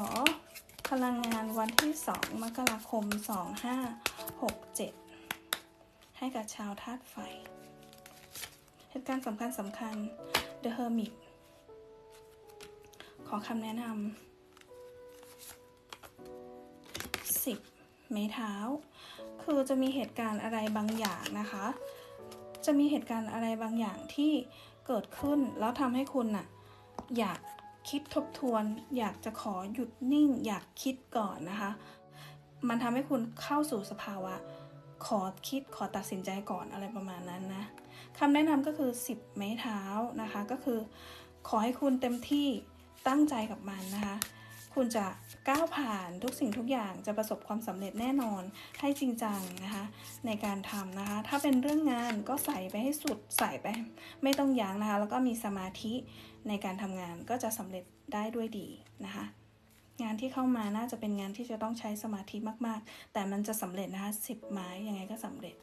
อพลังงานวันที่2มกราคม 2567 ให้กับชาวธาตุไฟ เหตุการณ์สำคัญสำคัญ The Hermit ขอคำแนะนำ 10 ไม้เท้า คือจะมีเหตุการณ์อะไรบางอย่างนะคะ จะมีเหตุการณ์อะไรบางอย่างที่เกิดขึ้นแล้วทำให้คุณน่ะอยาก คิดทบทวน อยากจะขอหยุดนิ่ง อยากคิดก่อนนะคะ มันทำให้คุณเข้าสู่สภาวะ ขอคิดขอตัดสินใจก่อนอะไรประมาณนั้นนะคำแนะนำก็คือ 10 ไม้เท้านะคะ ก็คือ ขอให้คุณเต็มที่ตั้งใจกับมันนะคะ คุณจะก้าวผ่านทุกสิ่งทุกอย่างจะประสบความสำเร็จแน่นอนให้จริงจังนะคะในการทำนะคะ ถ้าเป็นเรื่องงานก็ใส่ไปให้สุดใส่ไป ไม่ต้องยั้งนะคะ แล้วก็มีสมาธิในการทำงานก็จะสำเร็จได้ด้วยดีนะคะงานที่เข้ามาน่าจะเป็นงานที่จะต้องใช้สมาธิมาก ๆ แต่มันจะสำเร็จนะคะสิบไม้ยังไงก็สำเร็จ